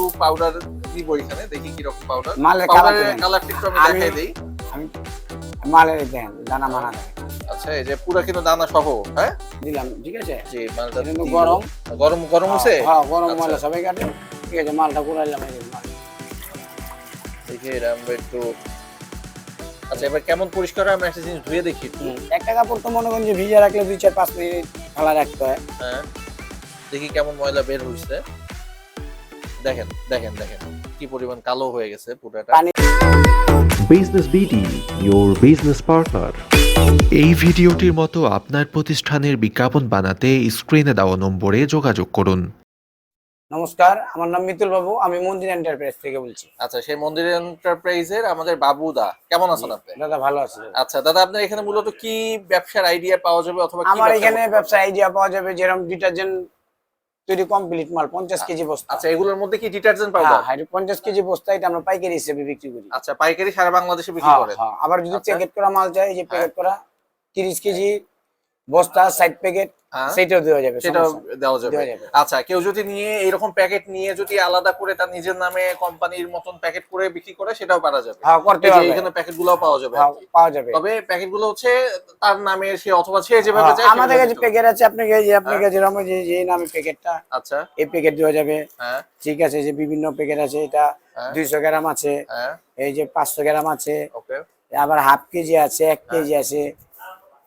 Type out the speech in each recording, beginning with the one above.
একটু পাউডার দিব এখানে দেখি কি রকম পাউডার মালের কালার কালারটা একটু আমি আমি- দেখাই দেই। আমি মালের দেন দানা মানা আচ্ছা এই যে পুরো কিন্তু দানা সহ হ্যাঁ? দিলাম ঠিক আছে? জি মালটা গরম। গরম গরম আছে হ্যাঁ গরম আচ্ছা। ময়লা সবাই কাটে। ঠিক আছে মালটা কুড়াইলাম এই দেখি এটা আমরা একটু আচ্ছা এবার কেমন পরিষ্কার হয়? আমরা একটা জিনিস ধুয়ে দেখি একটা। কাপড় তো মনে করেন যে ভিজে রাখলে দুই চার পাঁচ মিনিট ভালো রাখতে হয়। হ্যাঁ। দেখি কেমন ময়লা বের হইছে। দেখেন দেখেন দেখেন। কি পরিমাণ কালো হয়ে গেছে পুরোটা। Business BD your business partner এই ভিডিওটির মতো আপনার প্রতিষ্ঠানের বিজ্ঞাপন বানাতে স্ক্রিনে দেওয়া নম্বরে যোগাযোগ করুন। নমস্কার আমার নাম মিতুল বাবু আমি মন্দির এন্টারপ্রাইজ থেকে বলছি। আচ্ছা সেই মন্দির এন্টারপ্রাইজের আমাদের বাবুদা কেমন আছেন আপনি? দাদা ভালো আছেন আচ্ছা দাদা আপনার এখানে মূলত কি ব্যবসার আইডিয়া পাওয়া যাবে অথবা কি আমার এখানে করতে ব্যবসা আইডিয়া পাওয়া যাবে যেরকম ডিটারজেন্ট তৈরি কমপ্লিট মাল পঞ্চাশ কেজি বস্তা আচ্ছা এগুলোর মধ্যে কি ডিটারজেন্ট পাওয়া পাউডার হ্যাঁ, এটা পঞ্চাশ কেজি বস্তা এটা আমরা পাইকারি হিসেবে বিক্রি করি আচ্ছা পাইকারি সারা বাংলাদেশে বিক্রি করে করেন হ্যাঁ। আবার যদি আচ্ছা। প্যাকেট করা মাল চাই এই যে প্যাকেট করা তিরিশ কেজি বস্তা সাইড প্যাকেট হ্যাঁ। সেটাও দেওয়া যাবে সেটাও দেওয়া যাবে। আচ্ছা কেউ যদি নিয়ে এরকম প্যাকেট নিয়ে যদি আলাদা করে তার নিজের নামে কোম্পানির মতন প্যাকেট করে বিক্রি করে সেটাও পারা যাবে। হ্যাঁ করতে পারবে। এখানে প্যাকেটগুলো পাওয়া যাবে হ্যাঁ। পাওয়া যাবে। তবে প্যাকেটগুলো হচ্ছে তার নামে সে অথবা সে যেভাবে হ্যাঁ, চায় আমাদের কাছে প্যাকেট আছে আপনাকে যে আপনাকে যেরকম যে যে নামে প্যাকেটটা আচ্ছা। এই প্যাকেট দেওয়া যাবে। হ্যাঁ। ঠিক আছে যে বিভিন্ন প্যাকেট আছে এটা হ্যাঁ। দুইশো গ্রাম আছে হ্যাঁ। এই যে পাঁচশো গ্রাম আছে ওকে। আবার হাফ কেজি আছে এক কেজি আছে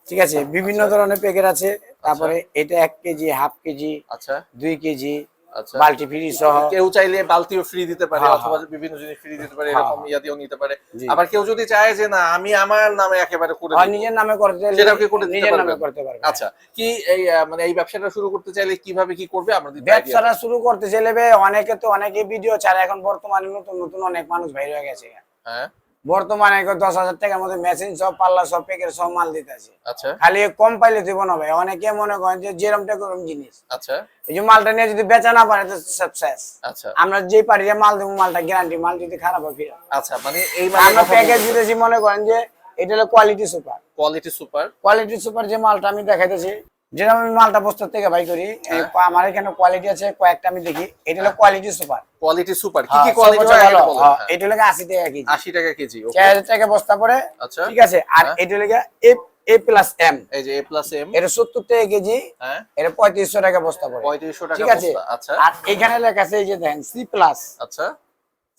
ঠিক আছে বিভিন্ন ধরনের প্যাকেট আছে তারপরে এটা এক কেজি হাফ কেজি আচ্ছা। দুই কেজি আচ্ছা। বালতি ফ্রি সহ। কেউ চাইলে বালতিও ফ্রি দিতে পারে হ্যাঁ, অথবা হ্যাঁ। বিভিন্ন জিনিস ফ্রি দিতে পারে হ্যাঁ, এরকম। নিতে পারে। আবার কেউ যদি চায় যে না আমি আমার নামে একেবারে করে নিজের নামে করতে চাইলে সেটাও কি করে নিজের নামে করতে পারবে। আচ্ছা কি এই মানে এই ব্যবসাটা শুরু করতে চাইলে কীভাবে কি করবে? ব্যবসাটা শুরু করতে চাইলে বে, অনেকে তো অনেকে ভিডিও ছাড়ে এখন বর্তমানে নতুন নতুন অনেক মানুষ বাইরে হয়ে গেছে। হ্যাঁ। বর্তমানে দশ হাজার টাকার মধ্যে মেশিন সব পাল্লা সব প্যাকেট সব মাল দিতেছে। আচ্ছা। খালি কম পাইলে দিব না ভাই। অনেকে মনে করেন যে যেরমটা গরম জিনিস। আচ্ছা। এই যে মালটা নিয়ে যদি বেচা না পারে তো সব শেষ। আচ্ছা। আমরা যে পারি যে মাল দেবো মালটা গ্যারান্টি মাল যদি খারাপ হয় ফিরে। আচ্ছা মানে এই আমরা প্যাকেজ দিতেছি মনে করেন যে এটা হলো quality super quality super quality super যে মালটা আমি দেখাইতেছি যেরকম আমি মালটা বস্তার থেকে বাই করি হ্যাঁ। আমার এখানে কোয়ালিটি আছে কয়েকটা আমি দেখি। এটা হলো quality super quality super key হ্যাঁ, কি কোয়ালিটি ভালো হ্যাঁ, এটা হলো আশি টাকা কেজি। 80 টাকা কেজি ওকে চার হাজার টাকা বস্তা পরে আচ্ছা। ঠিক আছে? আর হ্যাঁ। এটা হলো এ এ প্লাস এম এই যে এ প্লাস এম এটা সত্তর টাকা কেজি। হ্যাঁ। এটা পঁয়ত্রিশশো টাকা বস্তা পড়ে। 3500 টাকা বস্তা আচ্ছা। আর এখানে লেখা আছে এই যে দেখেন সি প্লাস আচ্ছা।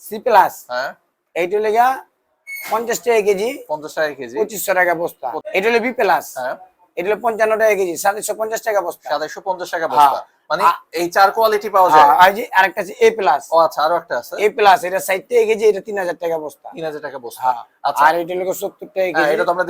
সি প্লাস হ্যাঁ। এইটা লেগা পঞ্চাশ টাকা কেজি। 50 টাকা কেজি। পঁচিশশো টাকা বস্তা। এটা হলো বি প্লাস হ্যাঁ। এটা হলো পঞ্চান্ন টাকা কেজি সাতশো পঞ্চাশ টাকা বস্তা। 750 টাকা বস্তা। হ্যাঁ। মানে এই চার কোয়ালিটি পাওয়া যায়? হ্যাঁ, আর যে আরেকটা আছে এ প্লাস ও আচ্ছা আরও একটা আছে? এ প্লাস এটা ষাট টাকা কেজি এটা তিন হাজার টাকা বস্তা। 3000 টাকা বস্তা। হ্যাঁ আচ্ছা। আর এটা লোক সত্তর টাকা কেজি এটা তো আমরা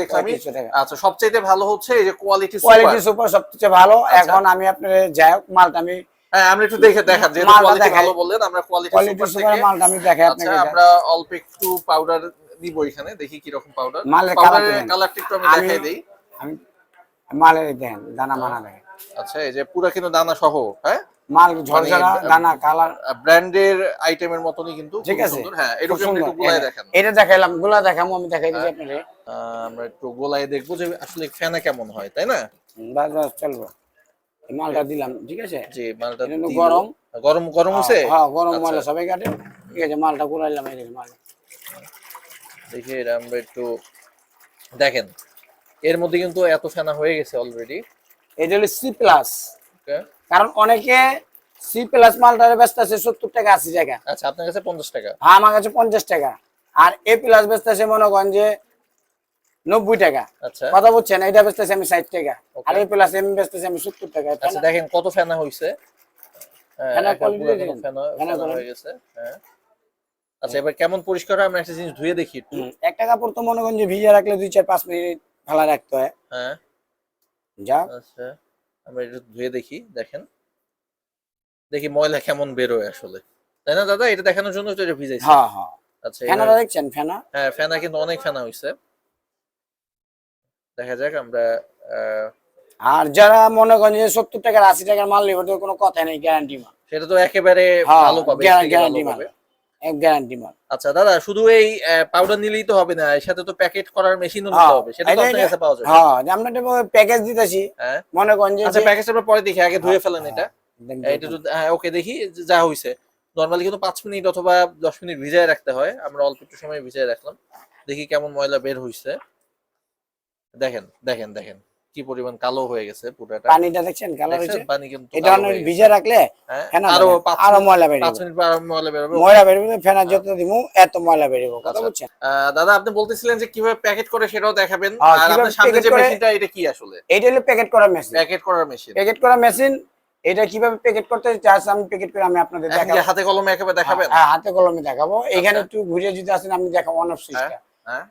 আচ্ছা সবচেয়ে ভালো হচ্ছে এই যে কোয়ালিটি কোয়ালিটি সুপার সবচেয়ে ভালো। আচ্ছা। এখন আমি আপনার যাই হোক মালটা আমি হ্যাঁ আমরা একটু দেখে দেখান যেহেতু মালটা কোয়ালিটি ভালো বললেন আমরা কোয়ালিটি কোয়ালিটি সুপার সুপার থেকে মালটা আমি দেখাই আচ্ছা আমরা অল্প একটু পাউডার দিব এখানে দেখি কি রকম পাউডার মালের পাউডারের কালারটা একটু আমি আমি- দেখাই দেই। আমি মালের দেন দানা মানা দেখেন আচ্ছা এই যে পুরো কিন্তু দানা সহ হ্যাঁ? মাল ঝরঝরা মানে, দানা কালার। ব্র্যান্ডের আইটেমের মতনই কিন্তু ঠিক আছে হ্যাঁ এরকম একটু গোলায় দেখেন। এটা দেখাইলামগুলা দেখামো আমি দেখাই দিচ্ছি হ্যাঁ। আপনারে আহ, আমরা একটু গোলায় দেখব যে আসলে ফ্যানে কেমন হয় তাই না? বাস চলবো। মালটা দিলাম ঠিক আছে? জি মালটা গরম। গরম গরম আছে হ্যাঁ, হ্যাঁ গরম আচ্ছা। ময়লা সবাই কাটে। ঠিক আছে মালটা কুড়াইলাম এই দেখেন মাল। দেখি আমরা একটু দেখেন। এর মধ্যে কিন্তু এত ফেনা হয়ে গেছে অলরেডি এটা হলো সি প্লাস কারণ অনেকে সি প্লাস মালটারে ব্যস্ত আছে সত্তর টাকা আশি টাকা। আচ্ছা আপনার কাছে পঞ্চাশ টাকা। আর আমার কাছে পঞ্চাশ টাকা। আর এ প্লাস ব্যস্ত আছে মনে করেন যে নব্বই টাকা। আচ্ছা। কথা বলছেন এটা বেচতেছি আমি ষাট টাকা. আর এ প্লাস এম বেচতেছি আমি সত্তর টাকা। আচ্ছা দেখেন কত ফেনা হইছে। হ্যাঁ, quality। হয়ে গেছে হ্যাঁ। আচ্ছা এবার কেমন পরিষ্কার হয়? আমরা একটা জিনিস ধুয়ে দেখি একটা কাপড় তো মনে করেন যে ভিজে রাখলে দুই চার পাঁচ মিনিট ভালো রাখতে হয়। হ্যাঁ। যা। আচ্ছা আমরা একটু ধুয়ে দেখি দেখেন। দেখি ময়লা কেমন বেরোয় আসলে। তাই না দাদা? এটা দেখানোর জন্য তো এটা ভিজাইছে। হ্যাঁ হ্যাঁ। আচ্ছা এবার- দেখছেন ফেনা? হ্যাঁ ফেনা কিন্তু অনেক ফেনা হইছে। দেখা যাক আমরা আর যারা মনে করেন যে সত্তর টাকার আশি টাকার মাল নেবে কোনো কথা নেই গ্যারান্টি মাল। সেটা তো একেবারে হ্যাঁ, ভালো পাবে গ্যারান্টি মাল। গ্যারান্টি মাল আচ্ছা দাদা শুধু এই পাউডার নিলেই তো হবে না এর সাথে তো প্যাকেট করার মেশিনও হ্যাঁ, নিতে হবে সেটা তো আপনার কাছে পাওয়া যাবে। হ্যাঁ আমরা প্যাকেজ দিতেছি হ্যাঁ। মনে করেন যে আচ্ছা প্যাকেজটা আমরা পরে দেখি আগে ধুয়ে ফেলেন এটা। এটা তো হ্যাঁ ওকে দেখি যা হইছে। নর্মালি কিন্তু পাঁচ মিনিট অথবা দশ মিনিট ভিজায় রাখতে হয় আমরা অল্প একটু সময় ভিজায় রাখলাম। দেখি কেমন ময়লা বের হইছে। দেখেন দেখেন দেখেন। কি পরিমাণ কালো হয়ে গেছে পুরাটা? পানিটা দেখছেন দেখছেন? হয়েছে? পানি কিন্তু এটা কালো অনেক ভিজে রাখলে হ্যাঁ, ফেনা আরও আরও ময়লা বেরিয়ে মিনিট পর আরও ময়লা বেরোবে। ময়লা বেরোবে ফেনা যত দিব এত ময়লা বেরোবে কথা আচ্ছা। বুঝছেন দাদা আপনি বলতেছিলেন যে কীভাবে প্যাকেট করে সেটাও দেখাবেন। হ্যাঁ, আর আপনার সামনে যে মেশিনটা এটা কি আসলে? এইটা হলো প্যাকেট করা মেশিন। প্যাকেট করার মেশিন। প্যাকেট করা মেশিন এটা কীভাবে প্যাকেট করতে হয় আমি প্যাকেট করে আমি আপনাদের এখন দেখাবো। হাতে কলমে একেবারে দেখাবেন? হ্যাঁ হাতে কলমে দেখাবো। এখানে আচ্ছা। একটু ঘুরে যদি আসেন আমি দেখাবো অন অফ সুইচটা হ্যাঁ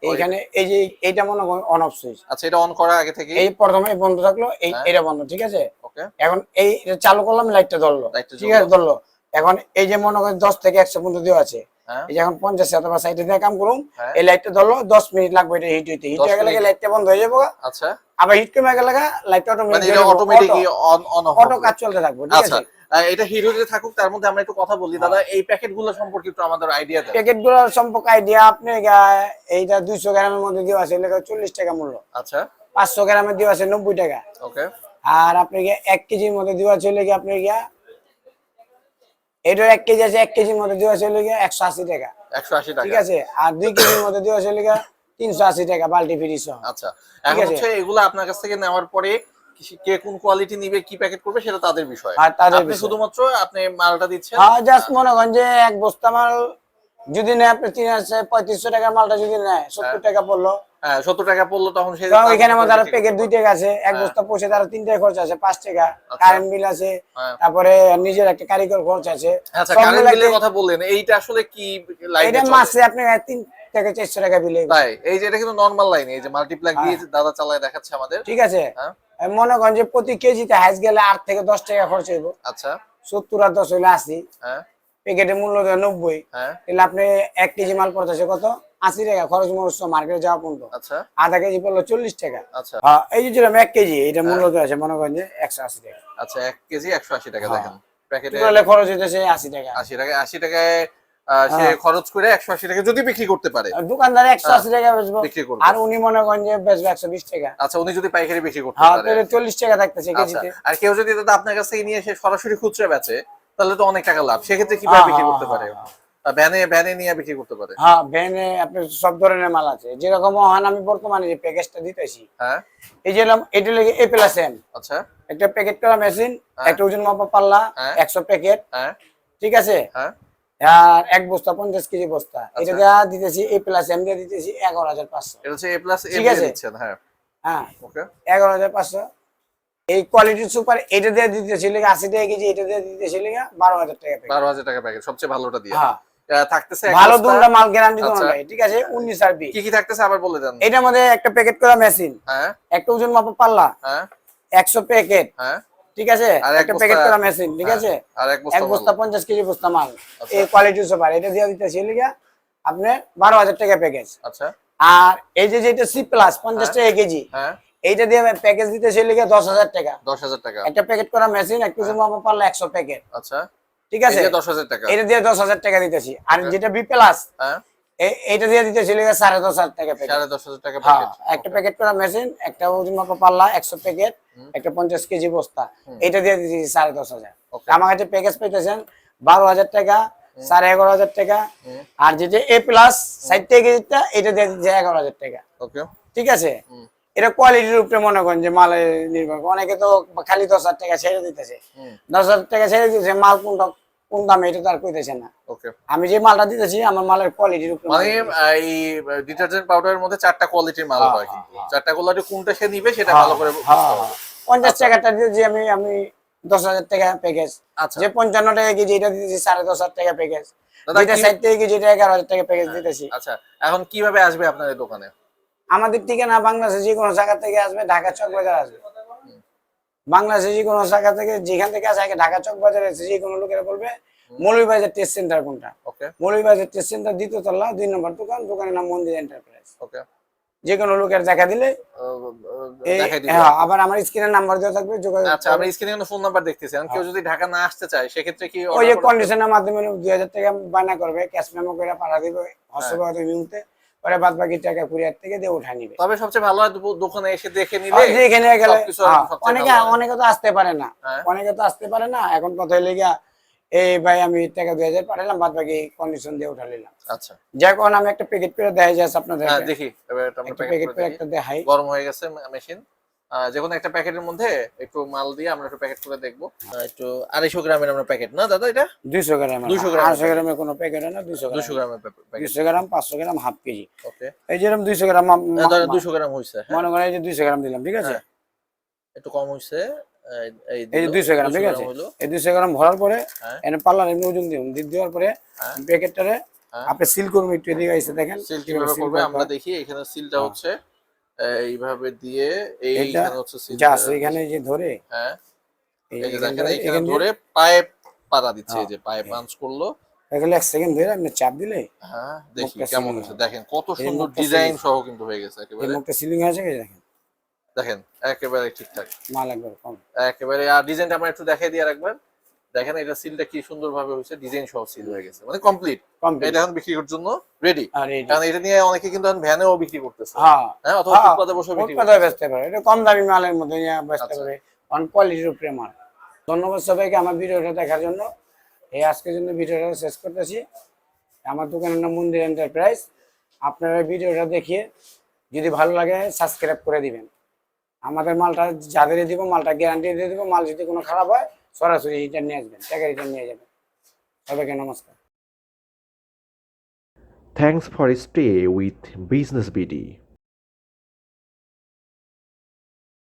এইখানে এই যে এইটা মনে করেন অন অফ সুইচ আচ্ছা এটা অন করা আগে থেকে এই প্রথমে বন্ধ থাকল এই হ্যাঁ। এটা বন্ধ ঠিক আছে? ওকে। এখন এই চালু করলাম লাইটটা ধরলো। ঠিক আছে ধরলো। এখন এই যে মনে করেন দশ থেকে একশো পর্যন্ত দেওয়া আছে হ্যাঁ। এই যে এখন পঞ্চাশ অথবা সাইডে দিয়ে কাম হ্যাঁ। এই লাইটটা ধরলো দশ মিনিট লাগবে এটা হিট হইতে। হিট 10 হয়ে গেলে লাইটটা বন্ধ হয়ে যাব আচ্ছা। আবার হিট কমে গেলে লাইটটা অটোমেটিক এটা অন অন অটো কাজ চলতে থাকবে ঠিক আচ্ছা আছে? আহ, এটা হিরোজে থাকুক তার মধ্যে আমরা একটু কথা বলি। দাদা এই প্যাকেটগুলো সম্পর্কে একটু আমাদের আইডিয়া দেন। প্যাকেটগুলোর সম্পর্কে আইডিয়া আপনি এইটা দুইশো গ্রামের মধ্যে দেওয়া আছে এলাকা চল্লিশ টাকা মূল্য। আচ্ছা। পাঁচশো গ্রামের দেওয়া আছে নব্বই টাকা। ওকে আর আপনাকে এক কেজির মধ্যে দেওয়া চলে গিয়ে আপনি গিয়া এটার এক কেজি আছে এক কেজির মধ্যে দেওয়া আছে একশো আশি টাকা। একশো আশি ঠিক আছে? আর দুই কেজির মধ্যে দেওয়া আছে তিনশো আশি টাকা বাল্টি ফ্রি সহ। আচ্ছা। এখন আছে। হচ্ছে এগুলো আপনার কাছ থেকে নেওয়ার পরে কি- কোন কোয়ালিটি নিবে কি প্যাকেট করবে সেটা তাদের বিষয়। আর তাদের শুধুমাত্র আপনি মালটা দিচ্ছেন। হ্যাঁ জাস্ট মনে করেন যে এক বস্তা মাল যদি নেয় আপনি তিন হাজার পঁয়ত্রিশশো টাকার মালটা যদি নেয় সত্তর টাকা পড়ল। হ্যাঁ সত্তর টাকা পড়ল তখন সে প্যাকেট দুই টাকা আছে এক বস্তা পয়সা তার তিন টাকা খরচ আছে পাঁচ টাকা। কারেন্ট বিল আছে হ্যাঁ। তারপরে নিজের একটা কারিগর খরচ আছে। আচ্ছা কারেন্ট বিলের কথা বললেন এইটা আসলে কি লাইনে এটা মাসে আপনি তিন থেকে চারশো টাকা বিলে তাই এই যে এটা কিন্তু নরমাল লাইন এই যে মাল্টিপ্লাগ দিয়ে দাদা চালায় দেখাচ্ছে আমাদের। ঠিক আছে। হ্যাঁ। মনে করেন যে প্রতি কেজিতে হাইস গেলে আট থেকে দশ টাকা খরচ হইব। আচ্ছা। সত্তর আর দশ হইলে আশি। হ্যাঁ। প্যাকেটের মূল্য দেয় নব্বই। হ্যাঁ। তাহলে আপনি এক কেজি মাল পড়তেছে কত? আশি টাকা। খরচ মরচ মার্কেটে যাওয়া পর্যন্ত। আচ্ছা। আধা কেজি পড়ল চল্লিশ টাকা। আচ্ছা। হ্যাঁ এই যে যেরকম এক কেজি এটা মূল্য দেওয়া আছে মনে করেন যে একশো আশি টাকা। আচ্ছা এক কেজি একশো আশি টাকা। দেখেন। প্যাকেটে খরচ হইতেছে আশি টাকা। আশি টাকা আশি টাকায় সে হ্যাঁ। খরচ করে একশো আশি টাকা যদি বিক্রি করতে পারে। দোকানদার একশো আশি টাকা বেচবো। হ্যাঁ। বিক্রি করবে। আর উনি মনে করেন যে বেচবো একশো বিশ টাকা। আচ্ছা উনি যদি পাইকারি বিক্রি করতে হ্যাঁ পারে। চল্লিশ টাকা থাকতেছে আচ্ছা কেজিতে। আর কেউ যদি দাদা আপনার কাছ থেকে নিয়ে এসে সরাসরি খুচরা বেচে তাহলে তো অনেক টাকা লাভ। সেক্ষেত্রে কীভাবে হ্যাঁ, বিক্রি হ্যাঁ, করতে পারে? হ্যাঁ, ভ্যানে ভ্যানে নিয়ে বিক্রি করতে পারে। হ্যাঁ ভ্যানে আপনার সব ধরনের মাল আছে। যেরকম হন আমি বর্তমানে যে প্যাকেজটা দিতেছি হ্যাঁ। এই যে এলাম, এটা লেগে এ প্লাস এম আচ্ছা। একটা প্যাকেট করা মেশিন হ্যাঁ। একটা ওজন মাপা পাল্লা হ্যাঁ। একশো প্যাকেট হ্যাঁ। ঠিক আছে? হ্যাঁ। আর এক বস্তা পঞ্চাশ কেজি বস্তা। এটা আচ্ছা। দেওয়া দিতেছি এ প্লাস এম দিয়ে দিতেছি এগারো হাজার পাঁচশো। এটা ঠিক আছে। হ্যাঁ। হ্যাঁ। এগারো হাজার পাঁচশো। এই কোয়ালিটির সুপার এটা দিয়ে দিতেছি লেগে আশি টাকা কেজি এটা দিয়ে দিতেছি লেগে বারো হাজার টাকা বারো হাজার টাকা প্যাকেট সবচেয়ে ভালোটা দিয়ে। হ্যাঁ। থাকতেছে ভালো মাল গ্যারান্টি আচ্ছা। ঠিক আছে? কি কি থাকতেছে আবার বলে দেন। এটার মধ্যে একটা প্যাকেট করা মেশিন হ্যাঁ। একটা ওজন মাপা পাল্লা। হ্যাঁ। একশো প্যাকেট হ্যাঁ। ঠিক আছে? একটা প্যাকেট করা মেশিন ঠিক হ্যাঁ, আছে? আর এক বস্তা। পঞ্চাশ কেজি বস্তা মাল। আচ্ছা। এই কোয়ালিটির সুপার এটা দিয়ে দিতেছি লিগা আপনার বারো হাজার টাকা প্যাকেজ আচ্ছা। আর এই যে যেটা সি প্লাস পঞ্চাশ টাকা কেজি হ্যাঁ। এইটা দিয়ে প্যাকেজ দিতেছি লিগা দশ হাজার টাকা। দশ হাজার টাকা। একটা প্যাকেট করা মেশিন এক ওজন মাপা পাল্লা একশো প্যাকেট আচ্ছা। ঠিক এই আছে যে দশ হাজার টাকা। এটা দিয়ে দশ হাজার টাকা দিতেছি। আর যেটা বি প্লাস এইটা দিয়ে দিতেছি লিগা সাড়ে দশ হাজার টাকা সাড়ে দশ হাজার টাকা হ্যাঁ একটা প্যাকেট করা মেশিন একটা ওজন মাপা পাল্লা একশো প্যাকেট একটা পঞ্চাশ কেজি বস্তা। এটা দিয়ে দিচ্ছি সাড়ে দশ হাজার। আমার কাছে প্যাকেজ পেতেছেন বারো হাজার টাকা সাড়ে এগারো হাজার টাকা। আর যেটা এ প্লাস ষাট কেজিটা এটা দিয়ে দিচ্ছে এগারো হাজার টাকা। ওকে ঠিক আছে? এটা কোয়ালিটির উপরে মনে করেন যে মালে নির্ভর। অনেকে তো খালি দশ হাজার টাকা ছেড়ে দিতেছে। দশ হাজার টাকা ছেড়ে দিতেছে মাল কোনটা কোন দামে এটা তো আর কইতেছে না। ওকে আমি যে মালটা দিতেছি আমার মালের কোয়ালিটির উপরে মানে এই ডিটারজেন্ট পাউডারের মধ্যে চারটা কোয়ালিটির মাল হ্যাঁ, হয় কিন্তু। হ্যাঁ, চারটা কোয়ালিটি কোনটা সে নিবে সেটা হ্যাঁ, ভালো করে হ্যাঁ। হ্যাঁ। পঞ্চাশ টাকাটা দিয়েছি আমি আমি দশ হাজার টাকা প্যাকেজ আচ্ছা। যে পঞ্চান্ন টাকা কেজি এটা দিতেছি সাড়ে দশ হাজার টাকা প্যাকেজ যেটা ষাট টাকা কেজি এটা এগারো হাজার টাকা প্যাকেজ দিতেছি। আচ্ছা। এখন কীভাবে আসবে আপনার এই দোকানে? আমাদের ঠিকানা বাংলাদেশে যে কোনো জায়গা থেকে আসবে ঢাকা চক বাজার আসবে। বাংলাদেশে যে কোনো জায়গা থেকে যেখান থেকে আসে আগে ঢাকা চক বাজারে এসে যে কোনো লোকেরা বলবে মৌলভীবাজার টেস্ট সেন্টার কোনটা? ওকে। মৌলভীবাজার টেস্ট সেন্টার দ্বিতীয় তলা দুই নম্বর দোকান দোকানের নাম মন্দির এন্টারপ্রাইজ ওকে। যে কোনো লোকের দেখা দিলে হ্যাঁ, আবার আমার স্ক্রিনের নাম্বার দেওয়া থাকবে যোগাযোগ আচ্ছা আমরা স্ক্রিনে কোনো ফোন নাম্বার দেখতেছি। এখন কেউ যদি ঢাকা না আসতে চায় সেক্ষেত্রে কি ওই কন্ডিশনের মাধ্যমে দুই হাজার টাকা বায়না করবে ক্যাশ মেমো করে পাঠা দিবে মুহূর্তে পরে বাদ বাকি টাকা কুরিয়ার থেকে দিয়ে উঠা নিবে। তবে সবচেয়ে ভালো হয় দোকানে এসে দেখে নিলে গেলে হ্যাঁ, অনেকে অনেকে তো আসতে পারে না। হ্যাঁ। অনেকে তো আসতে পারে না। এখন কথা হইলে গিয়া এই ভাই আমি টাকা দুই হাজার পাঠালাম বাদ বাকি কন্ডিশন দিয়ে উঠা নিলাম। আচ্ছা। যখন আমি একটা প্যাকেট পেরে দেখা যাচ্ছে আপনাদের হ্যাঁ দেখি। প্যাকেট দেখি। একটা দেখাই। গরম হয়ে গেছে মেশিন যে কোনো একটা প্যাকেটের মধ্যে একটু মাল দিয়ে আমরা একটু প্যাকেট করে দেখব একটু আড়াইশো গ্রামের আমরা প্যাকেট না দাদা এটা দুইশো গ্রাম 200 গ্রাম। আটশো গ্রামের কোনো প্যাকেট না দুইশো গ্রাম দুশো গ্রামের দুইশো গ্রাম পাঁচশো গ্রাম হাফ কেজি ওকে এই যেরকম দুইশো গ্রাম দুশো গ্রাম হয়েছে হ্যাঁ মনে করেন এই যে দুইশো গ্রাম দিলাম ঠিক আছে হ্যাঁ। একটু কম হয়েছে এই যে 200 গ্রাম, ঠিক আছে? এই দুইশো গ্রাম ভরার পরে হ্যাঁ। এনে পাল্লার এমনি ওজন দিলাম দেওয়ার পরে। প্যাকেটটারে। আপনি সিল করবেন একটু এদিকে এসে দেখেন সিল কীভাবে কীভাবে করবে আমরা দেখি এখানে সিলটা। হচ্ছে এইভাবে দিয়ে এই হচ্ছে এখানে যে ধরে হ্যাঁ এখান ধরে- পাইপ পাতা দিচ্ছে হ্যাঁ। যে পাইপ পাঞ্চ করল। এগুলো এক সেকেন্ড ধরে আপনি চাপ দিলে হ্যাঁ দেখি কেমন হয়েছে। দেখেন কত সুন্দর ডিজাইন সহ কিন্তু হয়ে গেছে একেবারে। মুখটা সিলিং এই দেখেন? দেখেন একেবারে ঠিকঠাক। মাল একবার কম। একেবারে আর ডিজাইনটা আমরা একটু দেখাই দিয়ে রাখবেন। দেখেন এটা সিলটা কি সুন্দর ভাবে হয়েছে ডিজাইন সহ সিল হয়ে গেছে। মানে কমপ্লিট এটা এখন বিক্রি করার জন্য রেডি এই কারণ এটা নিয়ে অনেকে কিন্তু এখন ভ্যানেও বিক্রি করতেছে। হ্যাঁ। হ্যাঁ অথবা হ্যাঁ, ফুটপাতে বসে বিক্রি ফুটপাতে বেচতে পারে। এটা কম দামি মালের মধ্যে নিয়ে বেচতে আচ্ছা। পারে। অন কোয়ালিটির উপরে মাল। ধন্যবাদ সবাইকে আমার ভিডিওটা দেখার জন্য। এই আজকের জন্য ভিডিওটা শেষ করতেছি। আমার দোকানের নাম মন্দির এন্টারপ্রাইজ আপনারা ভিডিওটা দেখিয়ে যদি ভালো লাগে সাবস্ক্রাইব করে দিবেন। আমাদের মালটা যাদের দিব মালটা গ্যারান্টি দিয়ে দেবো। মাল যদি কোনো খারাপ হয় সরাসরি রিটার্ন নিয়ে আসবেন, টাকা রিটার্ন নিয়ে যাবেন সবাইকে নমস্কার thanks for stay with business BD.